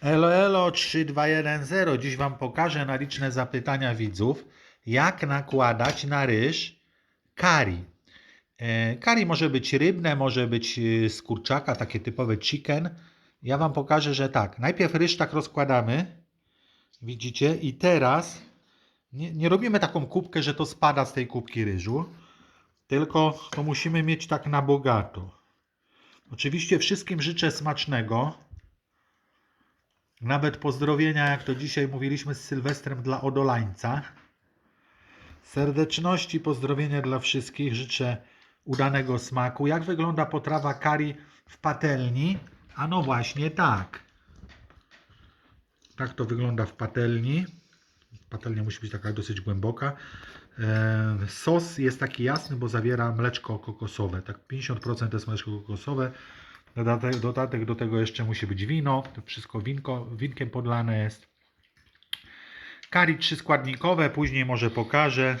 Elo, elo 3210. Dziś Wam pokażę na liczne zapytania widzów, jak nakładać na ryż curry. E, Curry może być rybne, może być e, z kurczaka, takie typowe chicken. Ja Wam pokażę, że tak. Najpierw ryż tak rozkładamy. Widzicie? I teraz nie, nie robimy taką kubkę, że to spada z tej kubki ryżu, tylko to musimy mieć tak na bogato. Oczywiście wszystkim życzę smacznego. Nawet pozdrowienia, jak to dzisiaj mówiliśmy z Sylwestrem dla Odolańca. Serdeczności, pozdrowienia dla wszystkich. Życzę udanego smaku. Jak wygląda potrawa curry w patelni? A no właśnie tak. Tak to wygląda w patelni. Patelnia musi być taka dosyć głęboka. Sos jest taki jasny, bo zawiera mleczko kokosowe. Tak 50% to jest mleczko kokosowe. Dodatek, dodatek do tego jeszcze musi być wino. To wszystko winko, winkiem podlane jest. Curry trzyskładnikowe, później może pokażę.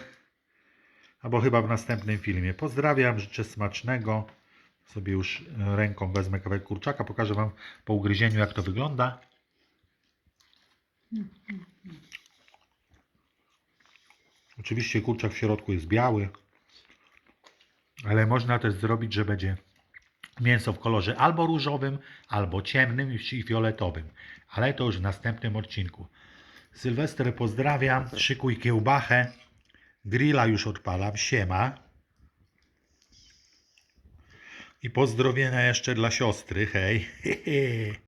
Albo chyba w następnym filmie. Pozdrawiam, życzę smacznego. Sobie już ręką wezmę kawałek kurczaka, pokażę Wam po ugryzieniu jak to wygląda. Oczywiście kurczak w środku jest biały, ale można też zrobić, że będzie mięso w kolorze albo różowym, albo ciemnym i fioletowym. Ale to już w następnym odcinku. Sylwester pozdrawiam, szykuj kiełbachę, grilla już odpalam, siema. I pozdrowienia jeszcze dla siostry, hej.